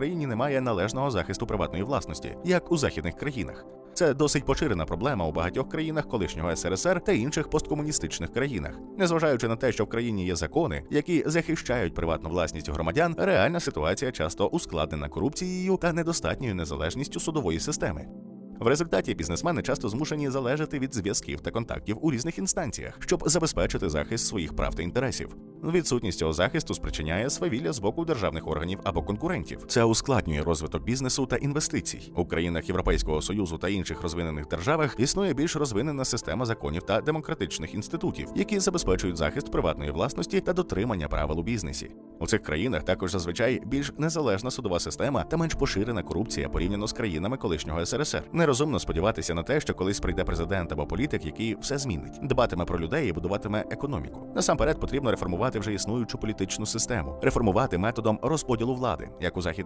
Україні немає належного захисту приватної власності, як у західних країнах. Це досить поширена проблема у багатьох країнах колишнього СРСР та інших посткомуністичних країнах. Незважаючи на те, що в країні є закони, які захищають приватну власність громадян, реальна ситуація часто ускладнена корупцією та недостатньою незалежністю судової системи. В результаті бізнесмени часто змушені залежати від зв'язків та контактів у різних інстанціях, щоб забезпечити захист своїх прав та інтересів. Відсутність цього захисту спричиняє свавілля з боку державних органів або конкурентів. Це ускладнює розвиток бізнесу та інвестицій. У країнах Європейського союзу та інших розвинених державах існує більш розвинена система законів та демократичних інститутів, які забезпечують захист приватної власності та дотримання правил у бізнесі. У цих країнах також зазвичай більш незалежна судова система та менш поширена корупція порівняно з країнами колишнього СРСР. Нерозумно сподіватися на те, що колись прийде президент або політик, який все змінить, дбатиме про людей і будуватиме економіку. Насамперед потрібно реформувати вже існуючу політичну систему, реформувати методом розподілу влади, як у західних